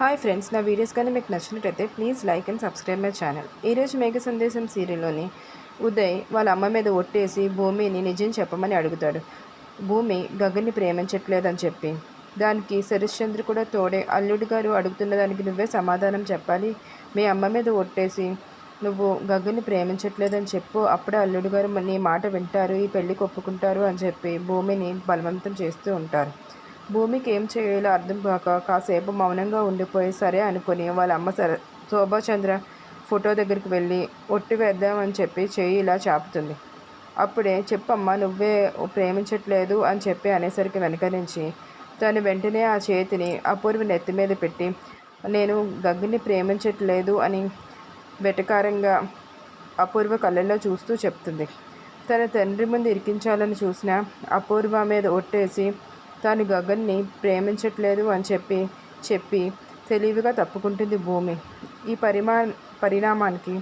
Hi friends నా videos కానీ మీకు నచ్చినట్టయితే please like and subscribe my channel ఈరోజు మేఘ సందేశం సీరియల్లోని ఉదయ్ వాళ్ళ అమ్మ మీద ఒట్టేసి భూమిని నిజం చెప్పమని అడుగుతాడు. భూమి గగన్ని ప్రేమించట్లేదని చెప్పి. దానికి శరశ్చంద్ర కూడా తోడే అల్లుడు గారు అడుగుతున్న దానికి నువ్వే సమాధానం చెప్పాలి. మీ అమ్మ మీద ఒట్టేసి నువ్వు గగన్ని ప్రేమించట్లేదని చెప్పు అప్పుడే అల్లుడు గారు నీ మాట వింటారు ఈ పెళ్ళికి ఒప్పుకుంటారు అని చెప్పి భూమిని బలవంతం చేస్తూ ఉంటారు. భూమికి ఏం చేయాలో అర్థం కాక కాసేపు మౌనంగా ఉండిపోయి సరే అనుకుని వాళ్ళ అమ్మ సర శోభాచంద్ర ఫోటో దగ్గరికి వెళ్ళి ఒట్టి వేద్దామని చెప్పి చేయి ఇలా చాపుతుంది. అప్పుడే చెప్పమ్మా నువ్వే ప్రేమించట్లేదు అని చెప్పి అనేసరికి వెనక నుంచి తను వెంటనే ఆ చేతిని అపూర్వ నెత్తి మీద పెట్టి నేను గగ్గిని ప్రేమించట్లేదు అని వెటకారంగా అపూర్వ కళ్ళల్లో చూస్తూ చెప్తుంది. తన తండ్రి ముందు ఇరికించాలని చూసిన అపూర్వ మీద ఒట్టేసి తాను గగన్ని ప్రేమించట్లేదు అని చెప్పి చెప్పి తెలివిగా తప్పుకుంటుంది భూమి. ఈ పరిమా పరిణామానికి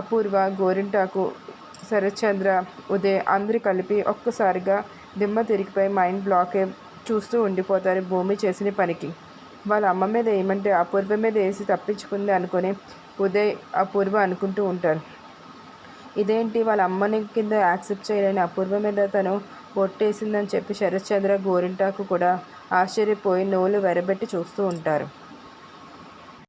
అపూర్వ గోరింటాకు శరత్చంద్ర ఉదయ్ అందరూ కలిపి ఒక్కసారిగా దిమ్మ తిరిగిపోయి మైండ్ బ్లాక్ అయి చూస్తూ ఉండిపోతారు భూమి చేసిన పనికి. వాళ్ళ అమ్మ మీద ఏమంటే అపూర్వ మీద వేసి తప్పించుకుంది అనుకొని ఉదయ్ అపూర్వ అనుకుంటూ ఉంటారు. ఇదేంటి వాళ్ళ అమ్మని కింద యాక్సెప్ట్ చేయలేని అపూర్వ మీద తను ఒట్టేసిందని చెప్పి శరత్చంద్ర గోరింటాకు కూడా ఆశ్చర్యపోయి నోలు వెరబెట్టి చూస్తూ ఉంటారు.